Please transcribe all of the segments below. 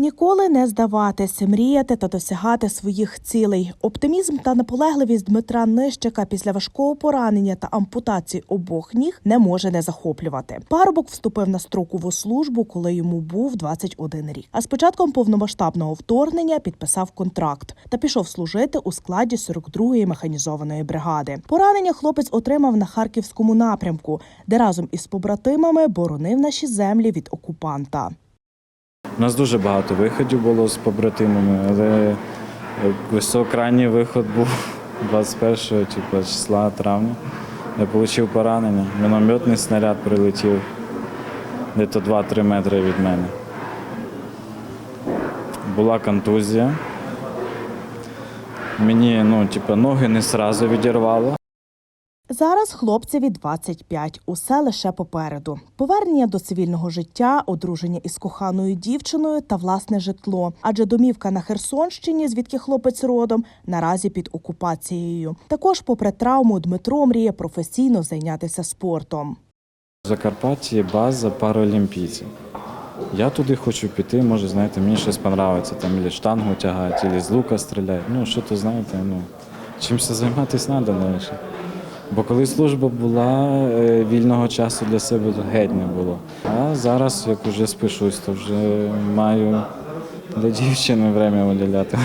Ніколи не здаватись, мріяти та досягати своїх цілей. Оптимізм та наполегливість Дмитра Нищика після важкого поранення та ампутації обох ніг не може не захоплювати. Парубок вступив на строкову службу, коли йому був 21 рік. А з початком повномасштабного вторгнення підписав контракт та пішов служити у складі 42-ї механізованої бригади. Поранення хлопець отримав на харківському напрямку, де разом із побратимами боронив наші землі від окупанта. У нас дуже багато виходів було з побратимами, але е, ось виход був 21 типу, числа травня. Я отримав поранення. Мінометний снаряд прилетів десь 2-3 метри від мене. Була контузія. Мені ну, типу, ноги не одразу відірвало. Зараз хлопцеві 25, усе лише попереду. Повернення до цивільного життя, одруження із коханою дівчиною та власне житло. Адже домівка на Херсонщині, звідки хлопець родом, наразі під окупацією. Також, попри травму, Дмитро мріє професійно зайнятися спортом. Є база паралімпійців. Я туди хочу піти, може, знаєте, мені щось подобається. Там або штангу тягають, або з лука стріляють. Ну, що то знаєте, ну, чимось займатися треба далі. Бо коли служба була, е, вільного часу для себе геть не було. А зараз, як вже спишусь, то вже маю для дівчини время виділяти.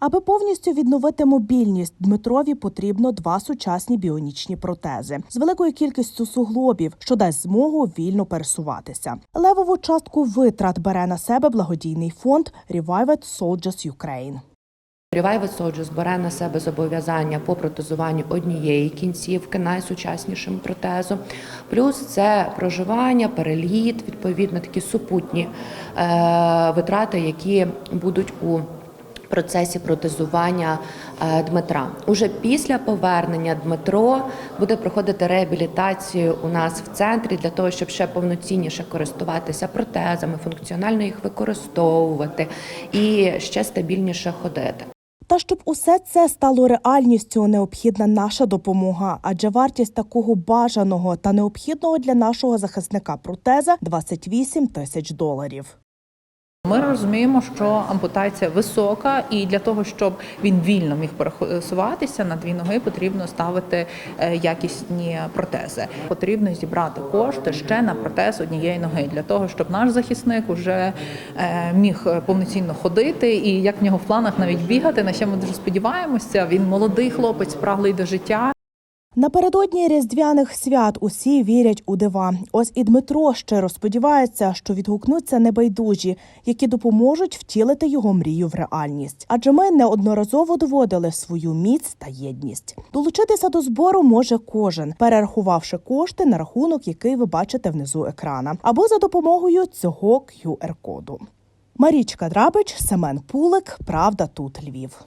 Аби повністю відновити мобільність, Дмитрові потрібно два сучасні біонічні протези з великою кількістю суглобів, що дасть змогу вільно пересуватися. Левову частку витрат бере на себе благодійний фонд Revived Soldiers Ukraine. Revive Soldiers бере на себе зобов'язання по протезуванню однієї кінцівки найсучаснішим протезом. Плюс це проживання, переліт, відповідно такі супутні е, витрати, які будуть у процесі протезування е, Дмитра. Уже після повернення Дмитро буде проходити реабілітацію у нас в центрі для того, щоб ще повноцінніше користуватися протезами, функціонально їх використовувати і ще стабільніше ходити. Та щоб усе це стало реальністю, необхідна наша допомога, адже вартість такого бажаного та необхідного для нашого захисника протеза 28 тисяч доларів. Ми розуміємо, що ампутація висока, і для того, щоб він вільно міг пересуватися на дві ноги, потрібно ставити е, якісні протези. Потрібно зібрати кошти ще на протез однієї ноги для того, щоб наш захисник уже е, міг повноцінно ходити, і як в нього в планах навіть бігати. На що ми дуже сподіваємося. Він молодий хлопець, спраглий до життя. Напередодні різдвяних свят усі вірять у дива. Ось і Дмитро щиро сподівається, що відгукнуться небайдужі, які допоможуть втілити його мрію в реальність. Адже ми неодноразово доводили свою міць та єдність. Долучитися до збору може кожен, перерахувавши кошти на рахунок, який ви бачите внизу екрана, або за допомогою цього QR-коду. Марічка Драбич, Семен Пулик. Правда тут Львів.